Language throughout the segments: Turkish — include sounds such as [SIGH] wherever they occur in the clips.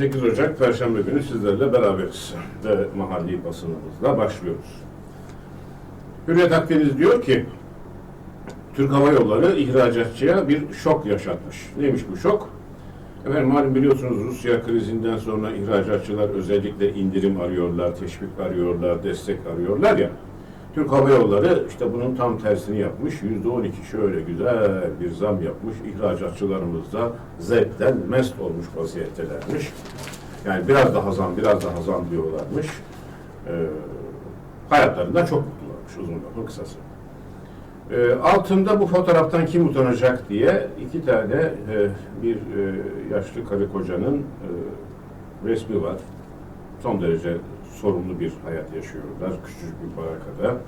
Günaydın. 28 Ocak Perşembe günü sizlerle beraberiz ve mahalli basınımızla başlıyoruz. Hürriyet Akdeniz diyor ki, Türk Hava Yolları ihracatçıya bir şok yaşatmış. Neymiş bu şok? Efendim malum biliyorsunuz Rusya krizinden sonra ihracatçılar özellikle indirim arıyorlar, teşvik arıyorlar, destek arıyorlar ya. Türk Hava Yolları işte bunun tam tersini yapmış. Yüzde on iki şöyle güzel bir zam yapmış. İhracatçılarımız da zevkten mest olmuş vaziyettelermiş. Yani biraz daha zam, biraz daha zam diyorlarmış. Ee, hayatlarında çok mutlularmış uzun lafın kısası. Ee, altında bu fotoğraftan kim utanacak diye iki tane e, bir e, yaşlı karı kocanın e, resmi var. Son derece sorumlu bir hayat yaşıyorlar. Küçücük bir barakada.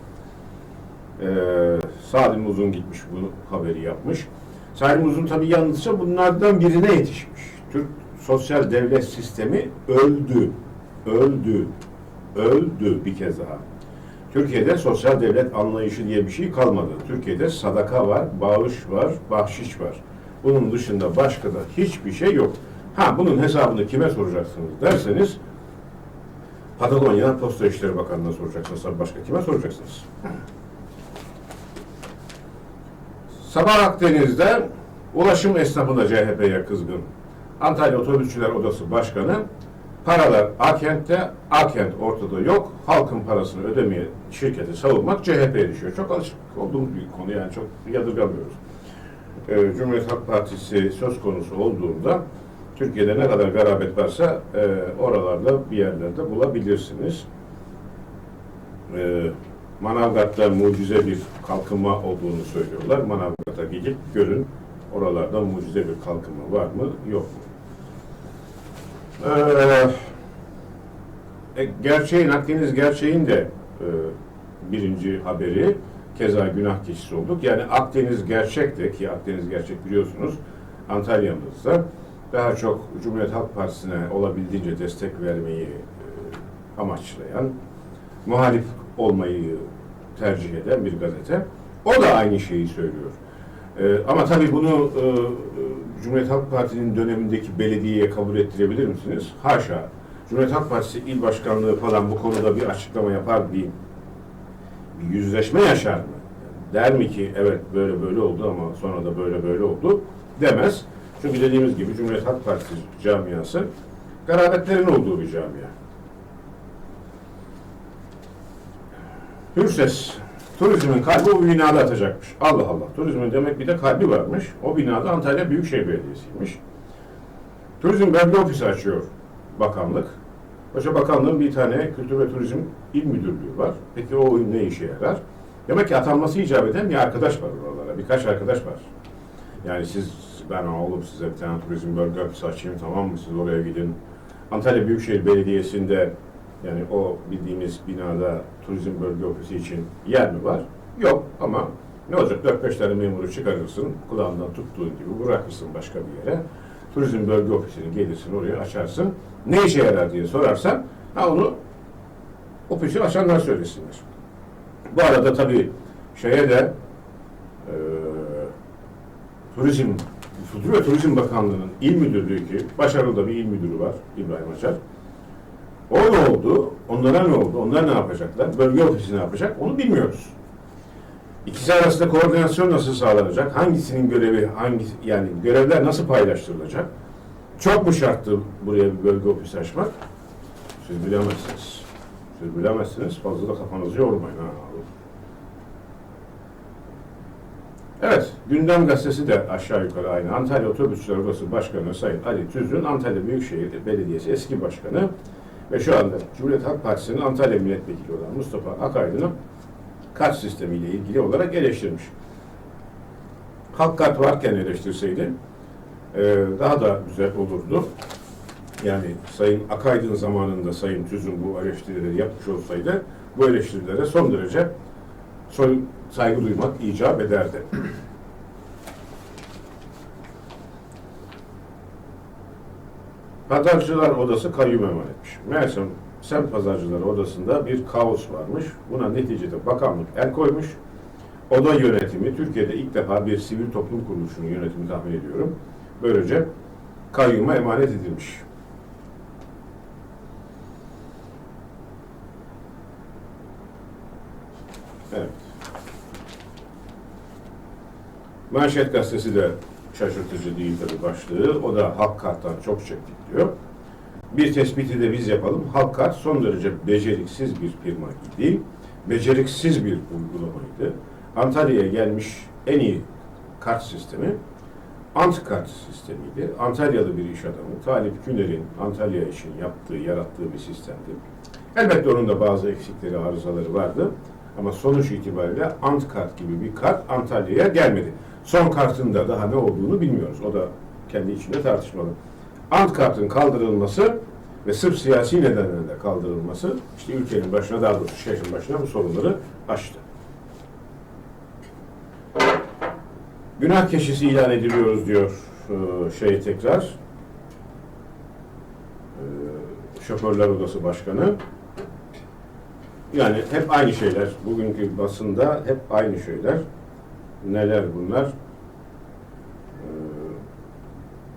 Ee, Salim Uzun gitmiş bu haberi yapmış. Salim Uzun tabii yalnızca bunlardan birine yetişmiş. Türk sosyal devlet sistemi öldü. Öldü. Öldü bir kez daha. Türkiye'de sosyal devlet anlayışı diye bir şey kalmadı. Türkiye'de sadaka var, bağış var, bahşiş var. Bunun dışında başka da hiçbir şey yok. Ha bunun hesabını kime soracaksınız derseniz Patagonya Posta İşleri Bakanı'na soracaksınız. Başka kime soracaksınız? Sabah Akdeniz'de ulaşım esnafı da CHP'ye kızgın. Antalya Otobüsçüler Odası Başkanı paralar Akent'te, Akent ortada yok. Halkın parasını ödemeye şirketi savunmak CHP'ye düşüyor. Çok alışık olduğumuz bir konu yani çok yadırgamıyoruz. Ee, Cumhuriyet Halk Partisi söz konusu olduğunda Türkiye'de ne kadar garabet varsa e, oralarda bir yerlerde bulabilirsiniz. E, Manavgat'ta mucize bir kalkınma olduğunu söylüyorlar. Manavgat'a gidip görün oralarda mucize bir kalkınma var mı yok mu? E, e, gerçeğin, Akdeniz gerçeğin de e, birinci haberi keza günah keçisi olduk. Yani Akdeniz gerçekte ki Akdeniz gerçek biliyorsunuz Antalya'mızda daha çok Cumhuriyet Halk Partisi'ne olabildiğince destek vermeyi e, amaçlayan, muhalif olmayı tercih eden bir gazete. O da aynı şeyi söylüyor. E, ama tabii bunu e, Cumhuriyet Halk Partisi'nin dönemindeki belediyeye kabul ettirebilir misiniz? Haşa. Cumhuriyet Halk Partisi il başkanlığı falan bu konuda bir açıklama yapar, bir, bir yüzleşme yaşar mı? Der mi ki evet böyle böyle oldu ama sonra da böyle böyle oldu demez. Çünkü dediğimiz gibi Cumhuriyet Halk Partisi camiası garabetlerin olduğu bir camia. Hürses, turizmin kalbi o binada atacakmış. Allah Allah. Turizmin demek bir de kalbi varmış. O binada Antalya Büyükşehir Belediyesi'ymiş. Turizm bölge ofisi açıyor bakanlık. Başka bakanlığın bir tane Kültür ve Turizm İl Müdürlüğü var. Peki o ne işe yarar? Demek ki atanması icap eden bir arkadaş var oralara. Birkaç arkadaş var. Yani siz ben oğlum size bir tane turizm bölge ofisi açayım tamam mı? Siz oraya gidin. Antalya Büyükşehir Belediyesi'nde yani o bildiğimiz binada turizm bölge ofisi için yer mi var? Yok ama ne olacak? 4-5 tane memuru çıkarırsın, kulağından tuttuğun gibi bırakırsın başka bir yere. Turizm bölge ofisini gelirsin oraya açarsın. Ne işe yarar diye sorarsan ha onu ofisi açanlar söylesinler. Bu arada tabii şeye de eee Turizm Kültür ve Turizm Bakanlığı'nın il müdürlüğü ki başarılı da bir il müdürü var İbrahim Açar. O ne oldu? Onlara ne oldu? Onlar ne yapacaklar? Bölge ofisi ne yapacak? Onu bilmiyoruz. İkisi arasında koordinasyon nasıl sağlanacak? Hangisinin görevi, hangi yani görevler nasıl paylaştırılacak? Çok mu şarttı buraya bir bölge ofisi açmak? Siz bilemezsiniz. Siz bilemezsiniz. Fazla da kafanızı yormayın. Ha. Evet, Gündem Gazetesi de aşağı yukarı aynı. Antalya Otobüsçüler Odası Başkanı Sayın Ali Tüzün, Antalya Büyükşehir Belediyesi eski başkanı ve şu anda Cumhuriyet Halk Partisi'nin Antalya Milletvekili olan Mustafa Akaydın'ı kart sistemiyle ilgili olarak eleştirmiş. Halk kart varken eleştirseydi e, daha da güzel olurdu. Yani Sayın Akaydın zamanında Sayın Tüzün bu eleştirileri yapmış olsaydı bu eleştirilere son derece soy, saygı duymak icap ederdi. Pazarcılar Odası kayyum emanetmiş. Meğersem semt pazarcıları odasında bir kaos varmış. Buna neticede bakanlık el koymuş. Oda yönetimi Türkiye'de ilk defa bir sivil toplum kuruluşunun yönetimi tahmin ediyorum. Böylece kayyuma emanet edilmiş. Evet. Manşet gazetesi de şaşırtıcı değil tabii başlığı. O da halk karttan çok çektik diyor. Bir tespiti de biz yapalım. Halk kart son derece beceriksiz bir firma idi. Beceriksiz bir uygulamaydı. Antalya'ya gelmiş en iyi kart sistemi Antkart sistemiydi. Antalyalı bir iş adamı, Talip Güner'in Antalya için yaptığı, yarattığı bir sistemdi. Elbette onun da bazı eksikleri, arızaları vardı. Ama sonuç itibariyle Antkart gibi bir kart Antalya'ya gelmedi. Son kartında daha ne olduğunu bilmiyoruz. O da kendi içinde tartışmalı. Antkart'ın kaldırılması ve sırf siyasi nedenlerle kaldırılması işte ülkenin başına daha doğrusu şehrin başına bu sorunları açtı. Günah keçisi ilan ediliyoruz diyor e, şey tekrar. E, Şoförler Odası Başkanı. Yani hep aynı şeyler. Bugünkü basında hep aynı şeyler. Neler bunlar? E,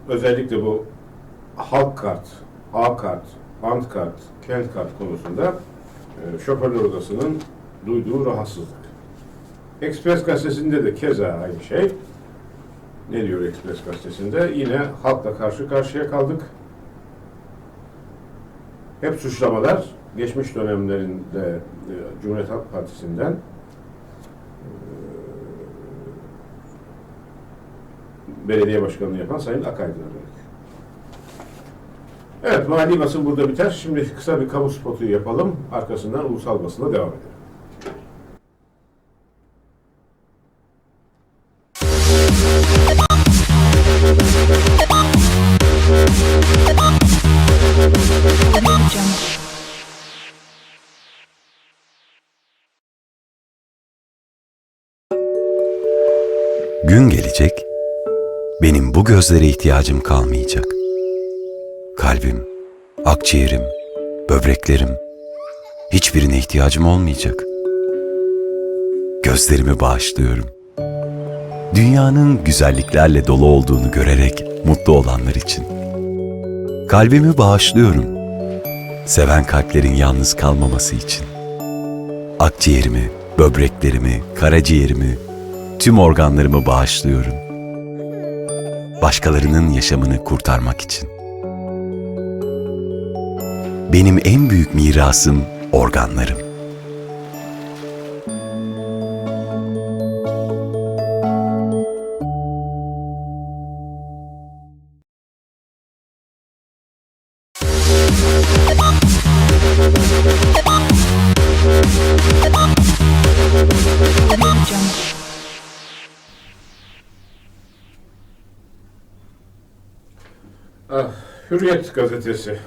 özellikle bu halk kart, A kart, ant kart, kent kart konusunda e, şoförler odasının duyduğu rahatsızlık. Ekspres gazetesinde de keza aynı şey. Ne diyor Ekspres gazetesinde? Yine halkla karşı karşıya kaldık. Hep suçlamalar geçmiş dönemlerinde e, Cumhuriyet Halk Partisi'nden belediye başkanlığı yapan Sayın Akaydın'a dönük. Evet, mali basın burada biter. Şimdi kısa bir kamu spotu yapalım. Arkasından ulusal basına devam edelim. Gün gelecek, benim bu gözlere ihtiyacım kalmayacak. Kalbim, akciğerim, böbreklerim, hiçbirine ihtiyacım olmayacak. Gözlerimi bağışlıyorum. Dünyanın güzelliklerle dolu olduğunu görerek mutlu olanlar için. Kalbimi bağışlıyorum. Seven kalplerin yalnız kalmaması için. Akciğerimi, böbreklerimi, karaciğerimi, tüm organlarımı bağışlıyorum. Başkalarının yaşamını kurtarmak için. Benim en büyük mirasım organlarım. Ah, Hürriyet gazetesi.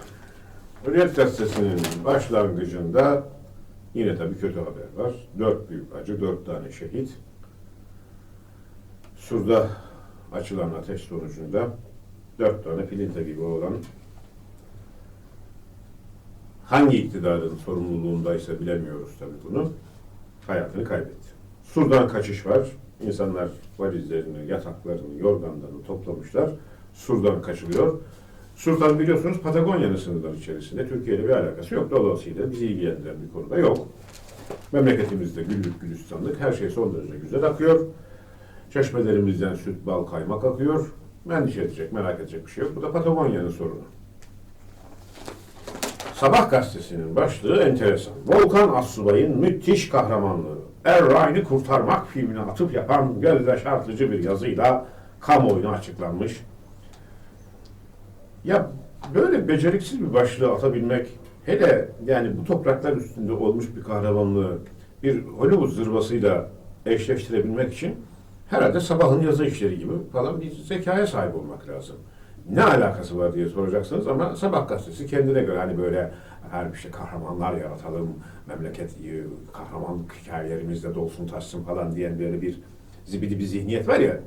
Hürriyet gazetesinin başlangıcında yine tabii kötü haber var. Dört büyük acı, dört tane şehit. Sur'da açılan ateş sonucunda dört tane filinta gibi olan hangi iktidarın sorumluluğundaysa bilemiyoruz tabii bunu. Hayatını kaybetti. Sur'dan kaçış var. İnsanlar valizlerini, yataklarını, yorganlarını toplamışlar. Sur'dan kaçılıyor. Sur'dan biliyorsunuz Patagonya'nın sınırları içerisinde Türkiye ile bir alakası yok. Dolayısıyla bizi ilgilendiren bir konuda yok. Memleketimizde güllük gülistanlık her şey son derece güzel akıyor. Çeşmelerimizden süt, bal, kaymak akıyor. Endişe edecek, merak edecek bir şey yok. Bu da Patagonya'nın sorunu. Sabah gazetesinin başlığı enteresan. Volkan Assubay'ın müthiş kahramanlığı. Er Ryan'ı kurtarmak filmine atıp yapan gözle şartıcı bir yazıyla kamuoyuna açıklanmış. Ya böyle beceriksiz bir başlığı atabilmek, hele yani bu topraklar üstünde olmuş bir kahramanlığı bir Hollywood zırvasıyla eşleştirebilmek için herhalde sabahın yazı işleri gibi falan bir zekaya sahip olmak lazım. Ne alakası var diye soracaksınız ama Sabah gazetesi kendine göre hani böyle her bir şey kahramanlar yaratalım, memleket kahramanlık hikayelerimizde dolsun taşsın falan diyen böyle bir zibidi bir zihniyet var ya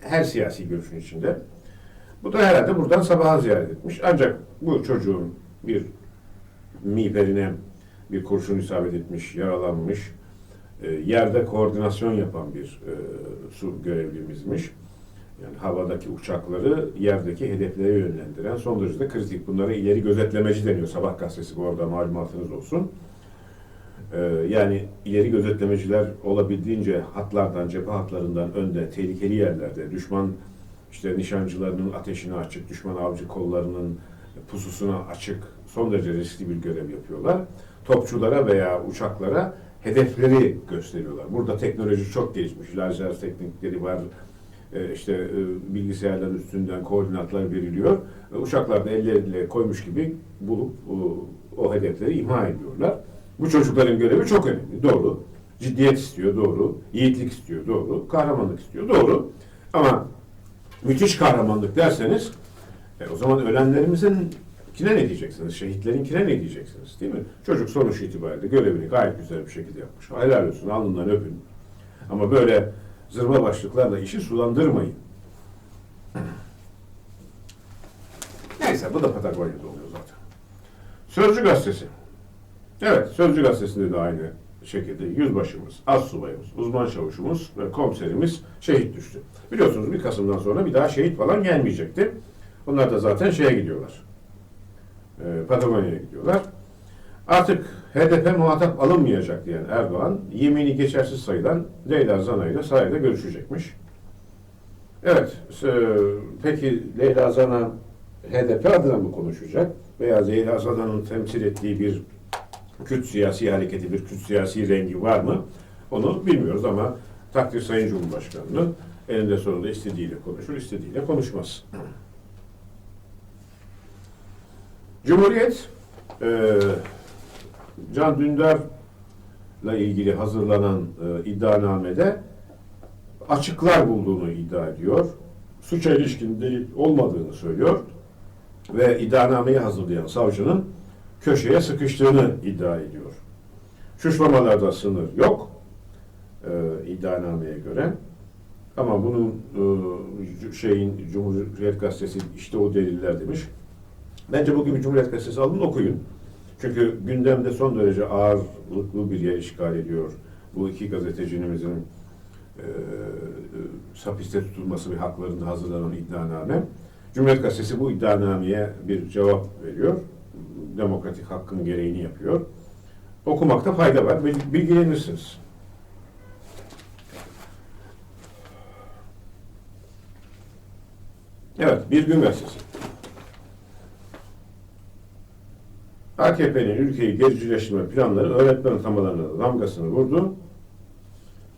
her siyasi görüşün içinde. Bu da herhalde buradan sabaha ziyaret etmiş. Ancak bu çocuğun bir miğferine bir kurşun isabet etmiş, yaralanmış. E, yerde koordinasyon yapan bir e, su görevlimizmiş. Yani havadaki uçakları yerdeki hedeflere yönlendiren son derece kritik. Bunlara ileri gözetlemeci deniyor. Sabah gazetesi bu arada malumatınız olsun. Ee, yani ileri gözetlemeciler olabildiğince hatlardan, cephe hatlarından önde, tehlikeli yerlerde, düşman işte nişancılarının ateşine açık, düşman avcı kollarının pususuna açık, son derece riskli bir görev yapıyorlar. Topçulara veya uçaklara hedefleri gösteriyorlar. Burada teknoloji çok gelişmiş. Lazer teknikleri var. Ee, işte e, bilgisayarların üstünden koordinatlar veriliyor. Ve Uçaklar da elleriyle koymuş gibi bulup o hedefleri imha ediyorlar. Bu çocukların görevi çok önemli. Doğru. Ciddiyet istiyor. Doğru. Yiğitlik istiyor. Doğru. Kahramanlık istiyor. Doğru. Ama müthiş kahramanlık derseniz e, o zaman ölenlerimizin kine ne diyeceksiniz? Şehitlerinkine ne diyeceksiniz? Değil mi? Çocuk sonuç itibariyle görevini gayet güzel bir şekilde yapmış. Helal olsun. Alnından öpün. Ama böyle zırva başlıklarla işi sulandırmayın. [CLEARS THROAT] Neyse bu da Patagonya'da oluyor zaten. Sözcü gazetesi. Evet, Sözcü gazetesinde de aynı şekilde yüzbaşımız, az subayımız, uzman çavuşumuz ve komiserimiz şehit düştü. Biliyorsunuz 1 Kasım'dan sonra bir daha şehit falan gelmeyecekti. Onlar da zaten şeye gidiyorlar. E, Patagonya'ya gidiyorlar. Artık HDP muhatap alınmayacak diyen Erdoğan, yemini geçersiz sayılan Leyla Zana ile sahilde görüşecekmiş. Evet, e, peki Leyla Zana HDP adına mı konuşacak? Veya Leyla Zana'nın temsil ettiği bir Kürt siyasi hareketi, bir Kürt siyasi rengi var mı? Onu bilmiyoruz ama takdir Sayın Cumhurbaşkanı'nın elinde sonunda istediğiyle konuşur, istediğiyle konuşmaz. Cumhuriyet, e, Can Dündar'la ilgili hazırlanan e, iddianamede açıklar bulduğunu iddia ediyor. Suça ilişkin değil olmadığını söylüyor ve iddianameyi hazırlayan savcının köşeye sıkıştığını iddia ediyor. Suçlamalarda sınır yok e, iddianameye göre. Ama bunun e, şeyin Cumhuriyet Gazetesi işte o deliller demiş. Bence bugün Cumhuriyet Gazetesi alın okuyun. Çünkü gündemde son derece ağırlıklı bir yer işgal ediyor. Bu iki gazetecinimizin e, sapiste tutulması ve haklarında hazırlanan iddianame. Cumhuriyet Gazetesi bu iddianameye bir cevap veriyor. Demokratik hakkın gereğini yapıyor. Okumakta fayda var. bil- Bilgilenirsiniz. Evet, Bir Gün Gazetesi. AKP'nin ülkeyi gericileştirme planları öğretmen atamalarına da damgasını vurdu.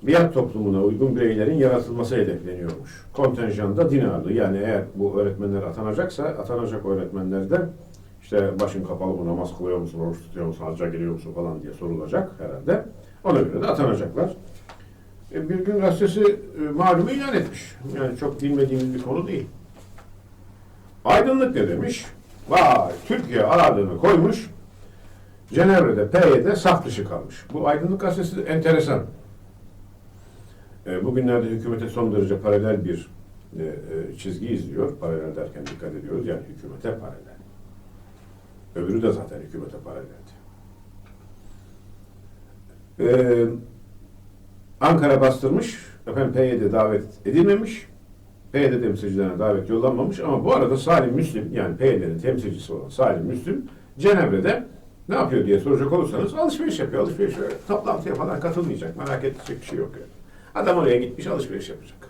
Biat toplumuna uygun bireylerin yaratılması hedefleniyormuş. Kontenjanda din ağırlığı yani eğer bu öğretmenler atanacaksa atanacak öğretmenler de işte başın kapalı bu namaz kılıyor musun, oruç tutuyor musun, hacca geliyor musun falan diye sorulacak herhalde. Ona göre de atanacaklar. E, bir gün gazetesi e, malumu ilan etmiş. Yani çok bilmediğimiz bir konu değil. Aydınlık ne demiş? Vay Türkiye aradığını koymuş. Cenevre'de, PYD saf dışı kalmış. Bu Aydınlık Gazetesi enteresan. E, bugünlerde hükümete son derece paralel bir e, e, çizgi izliyor. Paralel derken dikkat ediyoruz. Yani hükümete paralel. Öbürü de zaten hükümete paraleldi. E, Ankara bastırmış. Efendim PYD davet edilmemiş. PYD temsilcilerine davet yollanmamış ama bu arada Salim Müslim yani PYD'nin temsilcisi olan Salim Müslim Cenevre'de ne yapıyor diye soracak olursanız alışveriş yapıyor. Alışveriş toplantıya falan katılmayacak. Merak edecek bir şey yok yani. Adam oraya gitmiş alışveriş yapacak.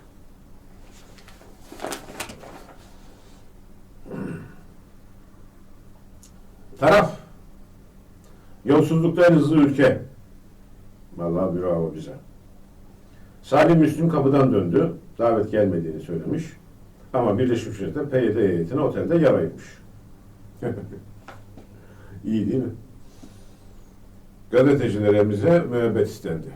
Taraf. Yolsuzlukta en hızlı ülke. Vallahi bravo bize. Salim Müslüm kapıdan döndü. Davet gelmediğini söylemiş. Ama Birleşmiş Milletler PYD heyetine otelde ayırmış. [LAUGHS] İyi değil mi? Gazetecilerimize müebbet istendi.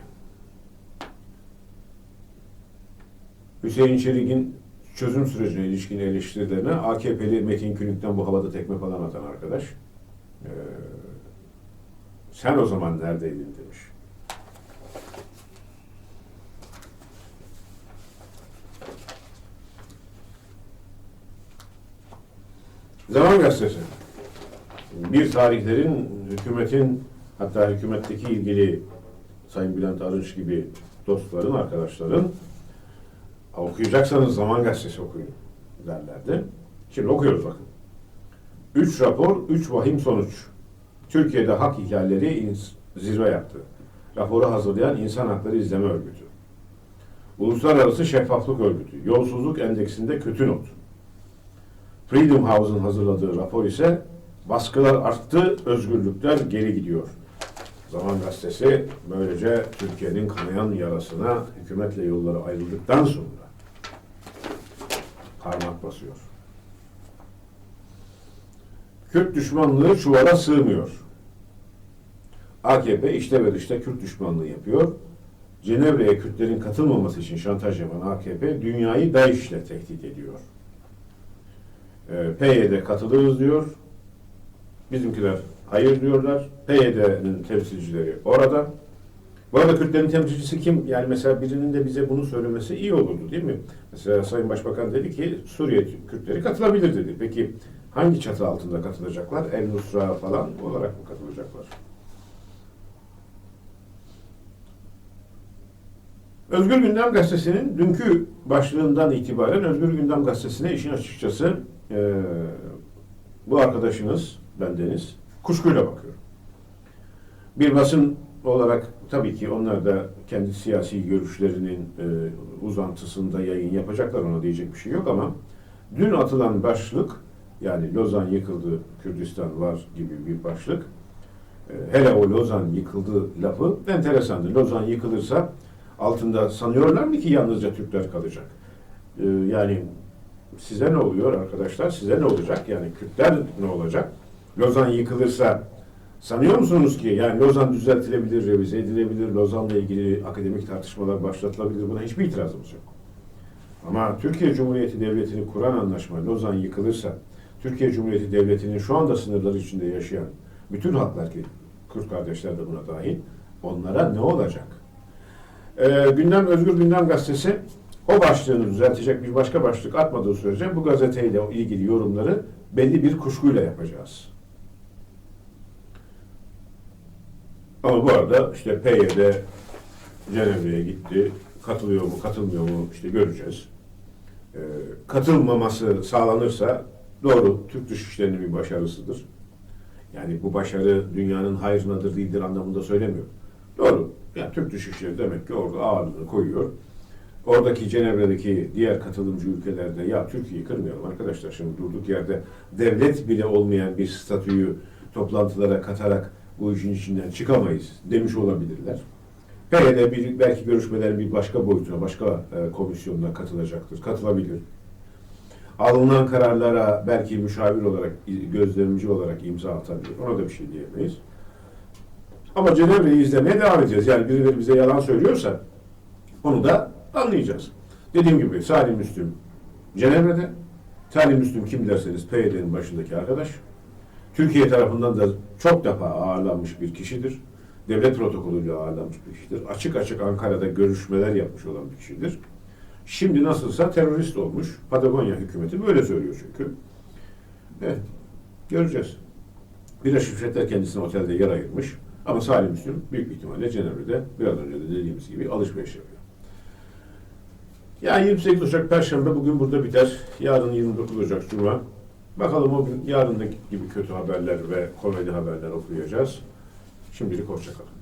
Hüseyin Çelik'in çözüm sürecine ilişkin eleştirilerine AKP'li Metin Külük'ten bu havada tekme falan atan arkadaş. Ee, sen o zaman neredeydin demiş. Zaman Gazetesi. Bir tarihlerin hükümetin hatta hükümetteki ilgili Sayın Bülent Arınç gibi dostların, arkadaşların okuyacaksanız Zaman Gazetesi okuyun derlerdi. Şimdi okuyoruz bakın. Üç rapor, üç vahim sonuç. Türkiye'de hak ihlalleri zirve yaptı. Raporu hazırlayan İnsan Hakları İzleme Örgütü. Uluslararası Şeffaflık Örgütü. Yolsuzluk Endeksinde kötü not. Freedom House'un hazırladığı rapor ise baskılar arttı, özgürlükler geri gidiyor. Zaman Gazetesi böylece Türkiye'nin kanayan yarasına hükümetle yolları ayrıldıktan sonra parmak basıyor. Kürt düşmanlığı çuvala sığmıyor. AKP işte ve dışta Kürt düşmanlığı yapıyor. Cenevre'ye Kürtlerin katılmaması için şantaj yapan AKP dünyayı DAEŞ ile tehdit ediyor. Ee, PYD katılırız diyor. Bizimkiler hayır diyorlar. PYD'nin temsilcileri orada. Bu arada Kürtlerin temsilcisi kim? Yani mesela birinin de bize bunu söylemesi iyi olurdu değil mi? Mesela Sayın Başbakan dedi ki Suriye Kürtleri katılabilir dedi. Peki hangi çatı altında katılacaklar? El Nusra falan olarak mı katılacaklar? Özgür Gündem Gazetesi'nin dünkü başlığından itibaren Özgür Gündem Gazetesi'ne işin açıkçası eee, bu arkadaşınız, bendeniz, kuşkuyla bakıyorum. Bir basın olarak tabii ki onlar da kendi siyasi görüşlerinin e, uzantısında yayın yapacaklar ona diyecek bir şey yok ama dün atılan başlık yani Lozan yıkıldı, Kürdistan var gibi bir başlık. E, hele o Lozan yıkıldı lafı enteresandı. Lozan yıkılırsa altında sanıyorlar mı ki yalnızca Türkler kalacak? E, yani size ne oluyor arkadaşlar? Size ne olacak? Yani Kürtler ne olacak? Lozan yıkılırsa sanıyor musunuz ki yani Lozan düzeltilebilir, revize edilebilir, Lozan'la ilgili akademik tartışmalar başlatılabilir. Buna hiçbir itirazımız yok. Ama Türkiye Cumhuriyeti Devleti'ni kuran anlaşma Lozan yıkılırsa Türkiye Cumhuriyeti Devleti'nin şu anda sınırları içinde yaşayan bütün halklar ki Kürt kardeşler de buna dahil onlara ne olacak? Ee, Gündem Özgür Gündem Gazetesi o başlığını düzeltecek bir başka başlık atmadığı sürece bu gazeteyle ilgili yorumları belli bir kuşkuyla yapacağız. Ama bu arada işte PYD Cenevre'ye gitti. Katılıyor mu, katılmıyor mu işte göreceğiz. Ee, katılmaması sağlanırsa doğru Türk Dışişleri'nin bir başarısıdır. Yani bu başarı dünyanın hayrınadır değildir anlamında söylemiyorum. Doğru. Yani Türk Dışişleri demek ki orada ağırlığını koyuyor. Oradaki Cenevre'deki diğer katılımcı ülkelerde ya Türkiye'yi kırmayalım arkadaşlar şimdi durduk yerde devlet bile olmayan bir statüyü toplantılara katarak bu işin içinden çıkamayız demiş olabilirler. PYD belki görüşmelerin bir başka boyutuna, başka e, komisyonuna katılacaktır, katılabilir. Alınan kararlara belki müşavir olarak, gözlemci olarak imza atabilir. Ona da bir şey diyemeyiz. Ama Cenevre'yi izlemeye devam edeceğiz. Yani birileri bize yalan söylüyorsa onu da anlayacağız. Dediğim gibi Salim Müslüm Cenevre'de. Salim Müslüm kim derseniz PYD'nin başındaki arkadaş. Türkiye tarafından da çok defa ağırlanmış bir kişidir. Devlet protokolüyle ağırlanmış bir kişidir. Açık açık Ankara'da görüşmeler yapmış olan bir kişidir. Şimdi nasılsa terörist olmuş. Patagonya hükümeti böyle söylüyor çünkü. Evet, göreceğiz. Birleşmiş Milletler kendisine otelde yer ayırmış. Ama Salim Müslüm büyük ihtimalle Cenevre'de biraz önce de dediğimiz gibi alışveriş yapıyor. Yani 28 Ocak Perşembe bugün burada biter. Yarın 29 Ocak Cuma. Bakalım o gün yarındaki gibi kötü haberler ve komedi haberler okuyacağız. Şimdilik hoşçakalın.